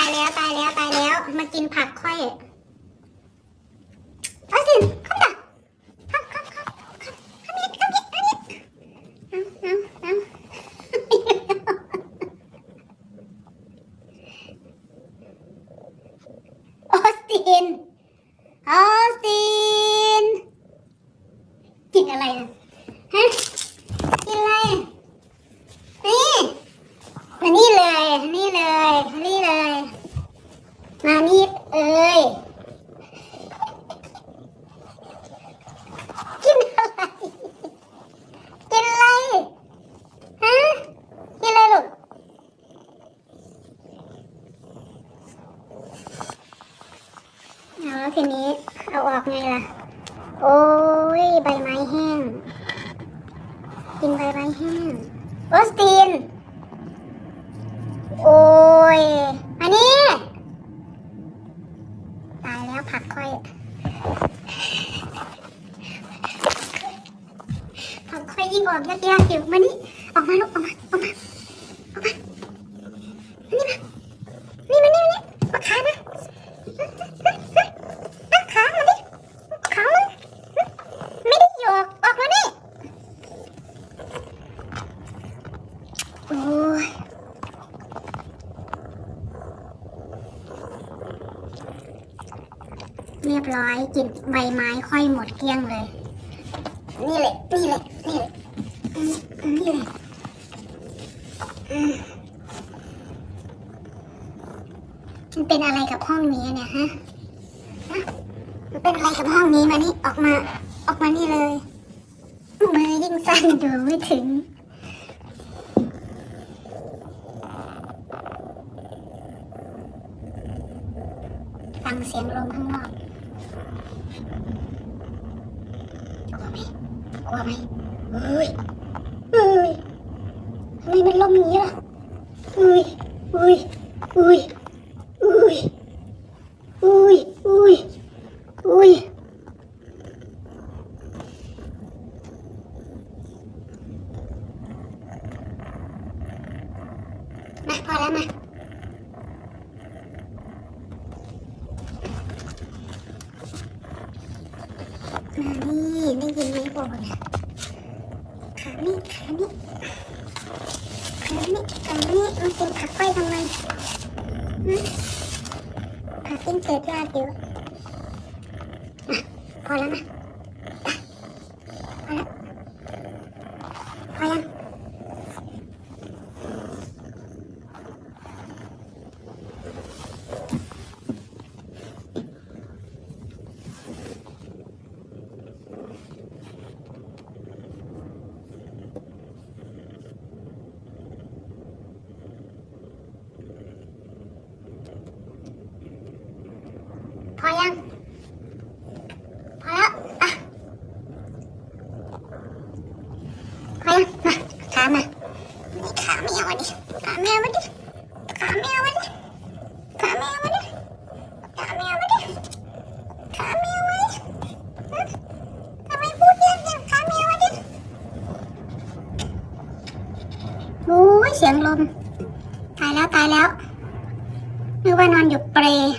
ายแล้วตายแล้วตายแล้ว มากินผักค่อยเอาสิเข้ามาเข้าเข้าเข้าเข้าเข้ามีเข้ามีเข้ามีเอาเอาเอาออสตินออสตินกินอะไรนะฮะกินอะไร นี่มานี่เลย นี่เลย นี่เลย มานี่เอ้ยกินอะไรกินอะไรฮะกินอะไรลูกเอาแล้วทีนี้เอาออกไงล่ะ โอ้ยใบไม้แห้ง กินใบไม้แห้งโอสตินโอ้ย มานี่ ตายแล้วผักค่อย ผักค่อยยิ่งออกยากๆอยู่มานี่ออกมาลูกออกมาออกมาออกมานี่มานี่มานี่มานี่มาขามามาขามานี่ขามาไม่ได้หยอกออกมานี่โอ้ เรียบร้อยกินใบไม้ค่อยหมดเกลี้ยงเลย นี่แหละ นี่แหละ นี่แหละอืมนี่แหละอืมมันเป็นอะไรกับห้องนี้เนี่ยฮะฮะมันเป็นอะไรกับห้องนี้มานี่ออกมา ออกมานี่เลยมือยิ่งสั้นดูไม่ถึงฟังเสียงลมข้างนอก กลัวไหมกลัวไหมเฮ้ยเฮ้ยทำไมมันลมอย่างนี้ล่ะเฮ้ยเฮ้ยเฮ้ยเฮ้ยเฮ้ยเฮ้ยเฮ้ยมาพอแล้วมา มานี่ได้ยินไหมบอกนะขานี่ขานี่ขานี่ขานี่มันเป็นผักไฟทำไมผักกินเศษยากอยู่อะพอแล้วนะอะพอแล้วพอยังพอยังพอแล้วอะพอยังมาขามานี่ขาไม่เอาดิขาไม่เอามาดิขาไม่เอามาดิขาไม่เอามาดิขาไม่เอามาดิขาไม่เอามาดิฮะทำไมพูดยากจังขาไม่เอามาดิโอ้ย เสียงลม ตายแล้วตายแล้วนึกว่านอนอยู่เปรย์